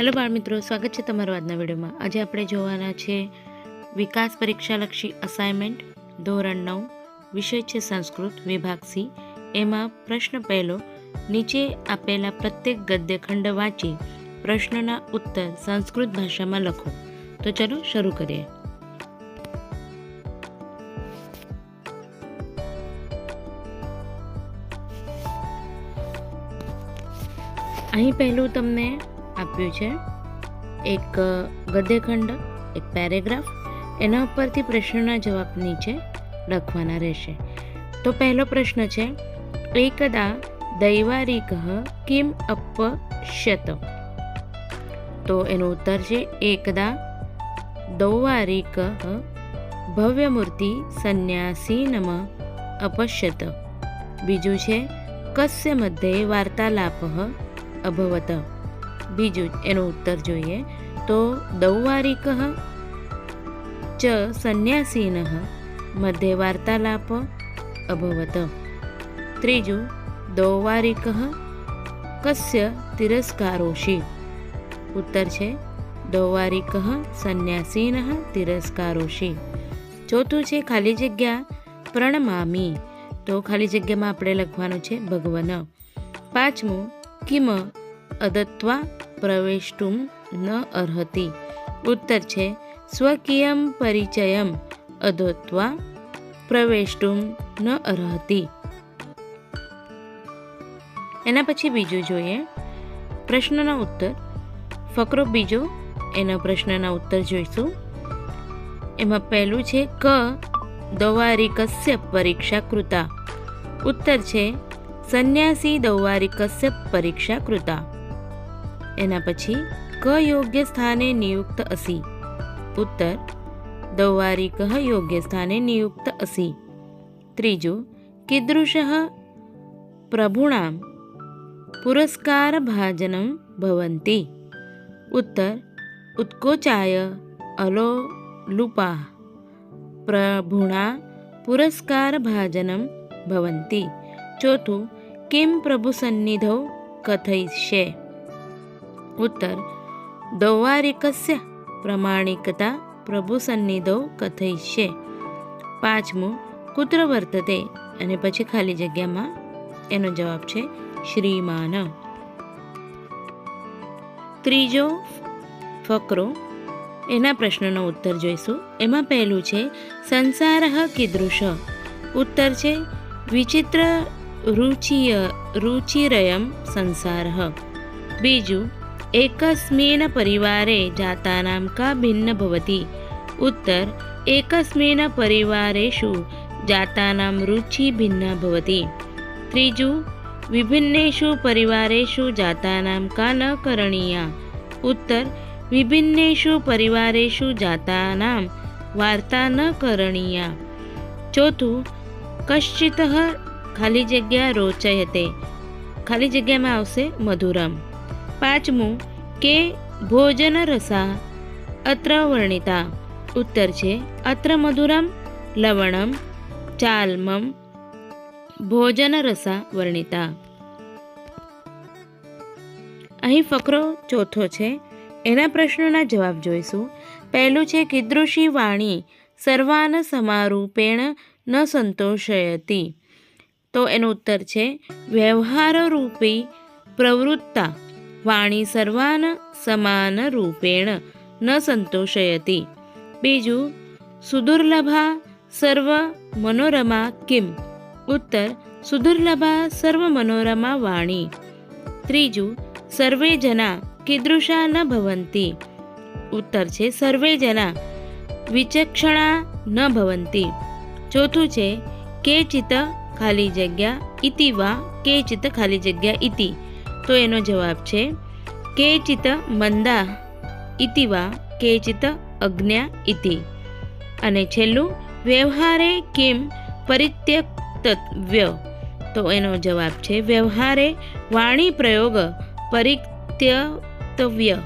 Hello બાળ મિત્રો સ્વાગત છે તમારા આજના વિડીયોમાં. આજે આપણે જોવાના છે વિકાસ પરીક્ષાલક્ષી અસાઇનમેન્ટ ધોરણ નવ, વિષય છે સંસ્કૃત, વિભાગ સી. એમાં પ્રશ્ન પહેલો, નીચે આપેલા પ્રત્યેક ગદ્યખંડ વાંચી પ્રશ્નના ઉત્તર સંસ્કૃત ભાષામાં લખો. તો ચલો શરૂ કરીએ. અહીં પહેલું તમને આપ્યું છે. એક ગદ્યખંડ, એક પેરેગ્રાફ. એના ઉપરથી પ્રશ્નના જવાબ નીચે લખવાના રહેશે. તો પહેલો પ્રશ્ન છે, એકદા દૈવારિક કિમ અપશ્યત? તો એનો ઉત્તર છે, એકદા દૌવારિક ભવ્યમૂર્તિ સંન્યાસીનમ અપશ્યત. બીજું છે, કસ્ય મધ્યે વાર્તાલાપ અભવત. બીજું એનો ઉત્તર જોઈએ તો દૌવારિક ચ સંન્યાસીન મધ્ય વાર્તાલાપ અભવત. ત્રીજું, દૌવારિક કસ્ય તિરસ્કારોશી. ઉત્તર છે, દૌવારિક સંન્યાસીન તિરસ્કારોષી ચોથું છે, ખાલી જગ્યા પ્રણમામી. તો ખાલી જગ્યામાં આપણે લખવાનું છે ભગવન. પાંચમું, કિમ અદત્વા પ્રવેષ્ટુમ ન અર્હતિ ઉત્તર છે સ્વકીયમ પરિચયમ અદત્વા પ્રવેષ્ટુમ ન અર્હતિ એના પછી બીજું જોઈએ પ્રશ્નના ઉત્તર ફકરો બીજો એના પ્રશ્નના ઉત્તર જોઈશું એમાં પહેલું છે ક દૌવારિકસ્ય પરીક્ષા કૃતા ઉત્તર છે સંન્યાસી દૌવારિકસ્ય પરીક્ષા કૃતા એના પછી ક યોગ્ય સ્થાને નિયુક્ત અસી. ઉત્તર દૌવારિક યોગ્ય સ્થાને નિયુક્ત અસી. ત્રીજું, કીદૃશ પ્રભુણામ, પુરસ્કાર ભાજનમ ભવંતી. ઉત્તર, ઉત્કોચાય અલોલુપા પ્રભુણા, પુરસ્કાર ભાજનમ ભવંતી. ચોથું, કેમ પ્રભુ સન્નિધૌ કથયિષ્યે? ઉત્તર. દૌવારિકસ્ય પ્રમાણિકતા પ્રભુ કથઈ છે પાંચમું, કુત્ર વર્તતે અને પછી ખાલી જગ્યામાં એનો જવાબ છે શ્રીમાન. ત્રીજો ફકરો, એના પ્રશ્નનો ઉત્તર જોઈશું. એમાં પહેલું છે, સંસાર કીદૃશ. ઉત્તર છે, વિચિત્ર રુચિય, રુચિરયમ સંસાર. બીજું એકસ્મિન પરિવારે જાતાનામ કા ભિન્ન भवति? ઉત્તર એકસ્મિન परिवारेषु જાતાનામ રુચિ भिन्ना भवति। ત્રીજું વિભિન્નેષુ પરિવારેષુ જાતાનામ કા ન કરણીયા ઉત્તર વિભિન્નેષુ પરિવારેષુ જાતાનામ વાર્તા ન કરણીયા ચોથું કશ્ચિત ખાલી જગ્યા રોચયતે ખાલી જગ્યામાં આવશે મધુરમ પાંચમું, કે ભોજન રસા અત્ર વર્ણિતા ઉત્તર છે અત્ર મધુરમ લવણમ, ચાલમમ ભોજન રસા વર્ણિતા. અહીં ફકરો ચોથો છે, એના પ્રશ્નોના જવાબ જોઈશું. પહેલું છે, કીદૃશી વાણી સર્વાન સમારૂપેણ ન સંતોષયતી. તો એનો ઉત્તર છે, વ્યવહારરૂપી પ્રવૃત્તા. વાણી સર્વાન સમાન રૂપેણ, ન સંતોષયતી. બીજું, સુદુર્લભા સર્વ મનોરમા કિમ? ઉત્તર, સુદુર્લભા સર્વ મનોરમા વાણી. ત્રીજું, સર્વે જના કીદૃશા ન ભવંતી. ઉત્તર છે, સર્વે જના વિચક્ષણા ન ભવંતી. ચોથું છે, કેચિત ખાલી જગ્યા ઇતિ વા કેચિત ખાલી જગ્યા ઇતિ. તો એનો જવાબ છે, કેચિત મંદા ઇતિવા કેચિત અજ્ઞા ઇતિ. અને છેલ્લું, વ્યવહારે કિમ પરિત્યક્તવ્ય? તો એનો જવાબ છે, વ્યવહારે વાણી પ્રયોગ પરિત્યક્તવ્ય.